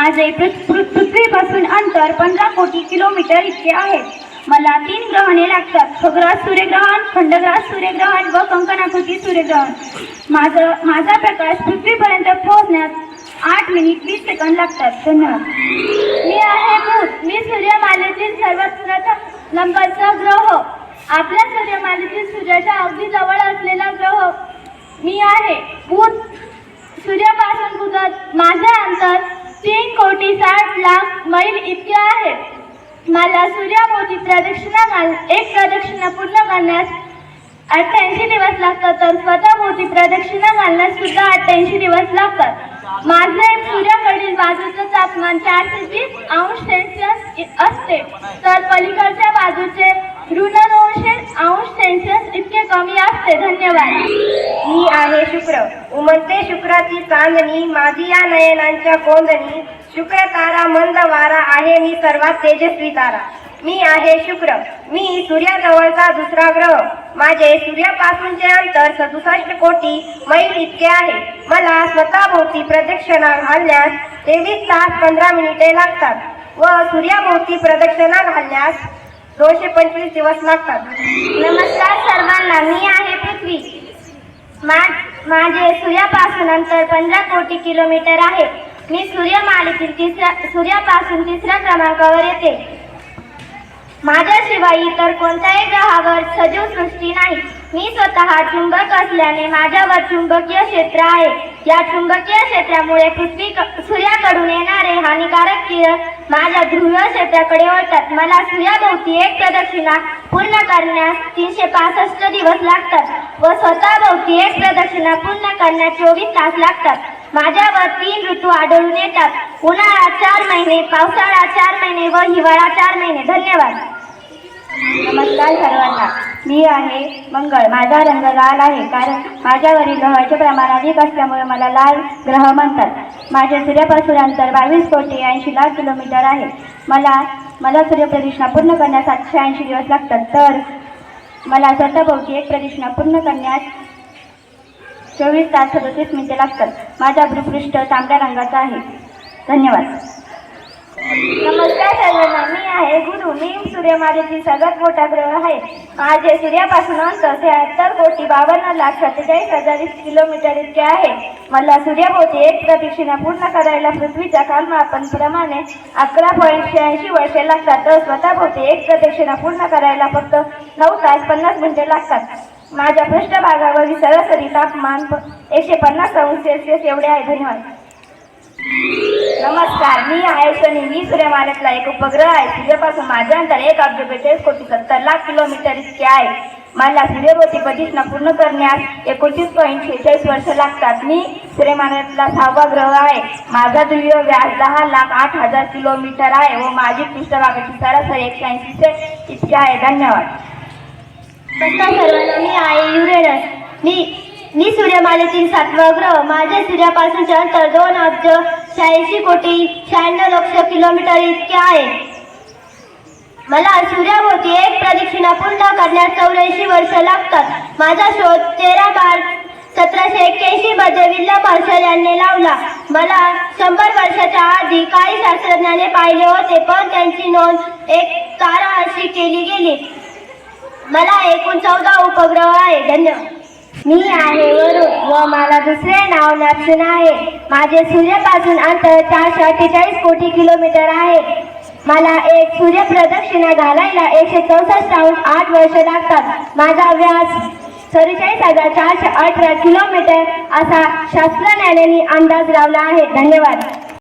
माझे पृ- पृथ्वीपासून अंतर पंधरा कोटी किलोमीटर इतके आहे. मला तीन ग्रहणे लागतात. खग्रास सूर्यग्रहण खंडग्रास सूर्यग्रहण व कंकणाकृती सूर्यग्रहण. माझं माझा प्रकाश पृथ्वीपर्यंत पोहोचण्यास आठ मिनिट वीस सेकंद लागतात. धन्यवाद. मी आहे बुध मी सूर्यमालेतील सर्वात प्रथम नंबरचा ग्रह. आपल्या सूर्यमालेतील सूर्याच्या अगदी जवळ असलेला ग्रह मी आहे. बुध सूर्यापासून बुधात माझे अंतर कोटी साठ लाख मैल इतके आहे मला सूर्याभोवती प्रदक्षिणा घाल एक प्रदक्षिणा पूर्ण करण्यास अठ्ठ्याऐंशी दिवस लागतात तर स्वतःभोवती प्रदक्षिणा घालण्यास सुद्धा अठ्ठ्याऐंशी दिवस लागतात. माझे सूर्याकडील बाजूचं तापमान चारशे वीस अंश सेल्सिअस असते. तर पलीकडच्या बाजूचे ऋण दोनशे अंश सेल्सिअस इतके कमी असते. धन्यवाद. मी आहे शुक्र. उमंते शुक्राची चांदणी. माझी या नयनांच्या कोंदणी शुक्र तारा मंद वारा आहे मी सर्वात तेजस्वी तारा. मी आहे शुक्र. मी सूर्याजवळचा दुसरा ग्रह. माझे सूर्यापासूनचे अंतर सदुसष्ट कोटी मैल इतके आहे. मला स्वतःभोवती प्रदक्षिणा घालण्यास तेवीस तास पंधरा मिनिटे लागतात व सूर्याभोवती प्रदक्षिणा घालण्यास दोनशे पंचवीस दिवस लागतात. नमस्कार सर्वांना मी आहे पृथ्वी. मा- माझे सूर्यापासून अंतर पंधरा कोटी किलोमीटर आहे. मी सूर्यमालेतील तिसऱ्या सूर्यापासून तिसऱ्या क्रमांकावर येते. माझ्याशिवाय इतर कोणत्याही ग्रहावर सजीव सृष्टी नाही. मी स्वतः चुंबक असल्याने माझ्यावर चुंबकीय क्षेत्र आहे. या चुंबकीय क्षेत्रामुळे पृथ्वी सूर्याकडून येणारे हानिकारक किरण माझ्या ध्रुव क्षेत्राकडे वळतात. मला सूर्याभोवती एक प्रदक्षिणा पूर्ण करण्यास तीनशे पासष्ट दिवस लागतात व स्वतःभोवती एक प्रदक्षिणा पूर्ण करण्यास चोवीस तास लागतात. माझ्यावर तीन ऋतू आढळून येतात. उन्हाळा चार महिने पावसाळा चार महिने व हिवाळा चार महिने. धन्यवाद. नमस्कार सर्वांना. मी आहे मंगळ. माझा रंग लाल आहे कारण माझ्यावरील ग्रहाचे प्रमाण अधिक असल्यामुळे मला लाल ग्रह म्हणतात. माझे सूर्यापासून अंतर बावीस कोटी ऐंशी लाख किलोमीटर आहे. मला मला सूर्यप्रदक्षिणा पूर्ण करण्यास सातशे ऐंशी दिवस लागतात. तर मला स्वतःभोवती एक प्रदक्षिणा पूर्ण करण्यास चोवीस तास सदतीस मिनिटे लागतात. माझा भूपृष्ठ तांबड्या रंगाचा आहे. धन्यवाद. नमस्कार सर्वांना मी आहे गुरु. मी सूर्यमालेतील सगळ्यात मोठा ग्रह आहे. माझे सूर्यापासून अंतर त्र्याहत्तर कोटी बावन्न लाख सत्तेचाळीस हजार किलोमीटर इतके आहे. मला सूर्याभोवती एक प्रदक्षिणा पूर्ण करायला पृथ्वीच्या कालमापन प्रमाणे अकरा पॉईंट शहाऐंशी वर्षे लागतात. तर स्वतःभोवती एक प्रदक्षिणा पूर्ण करायला फक्त नऊ तास पन्नास मिनिटे लागतात. माझ्या पृष्ठभागावरील सरासरी तापमान एकशे पन्नास अंश सेल्सिअस एवढे आहे. धन्यवाद. नमस्कार मी आहे शनी मी सूर्यमालेतला एक उपग्रह आहे. सूर्यापासून माझे अंतर एक अब्ज बेचाळीस कोटी सत्तर लाख किलोमीटर इतके आहे. मला सूर्यभोवती प्रदक्षिणा पूर्ण करण्यास एकोणतीस पॉईंट शेहेचाळीस वर्ष लागतात. मी सूर्यमानातला सहावा ग्रह आहे. माझा ध्रुवीय व्यास दहा लाख आठ हजार किलोमीटर आहे व माझी पृष्ठभागाची सरासरी एकशे ऐंशी ते इतके आहे. धन्यवाद. सर्वांना मी आहे युरेनस. मी मी सूर्यमालेतील सातवा ग्रह माझ्या सूर्यापासूनचे अंतर दोन अब्ज शहाऐंशी कोटी शहाण्णव लक्ष किलोमीटर इतके आहे. मला सूर्याभोवती एक प्रदक्षिणा पूर्ण करण्यास चौऱ्याऐंशी वर्ष लागतात. माझा शोध तेरा मार्च सतराशे एक्क्याऐंशी मध्ये विल्यम यांनी लावला. मला शंभर वर्षाच्या आधी काही शास्त्रज्ञाने पाहिले होते पण त्यांची नोंद एक तारा अशी केली गेली. मला एकूण चौदा उपग्रह आहे. धन्यवाद. मी आहे वरुण व मला दुसरे नाव नॅप्शन आहे. माझे सूर्यापासून अंतर चारशे अठ्ठेचाळीस कोटी किलोमीटर आहे. मला एक सूर्य प्रदक्षिणा घालायला एकशे चौसष्ट अंश आठ वर्ष लागतात. माझा व्यास चव्वेचाळीस हजार चारशे अठरा किलोमीटर असा शास्त्रज्ञाने अंदाज लावला आहे. धन्यवाद.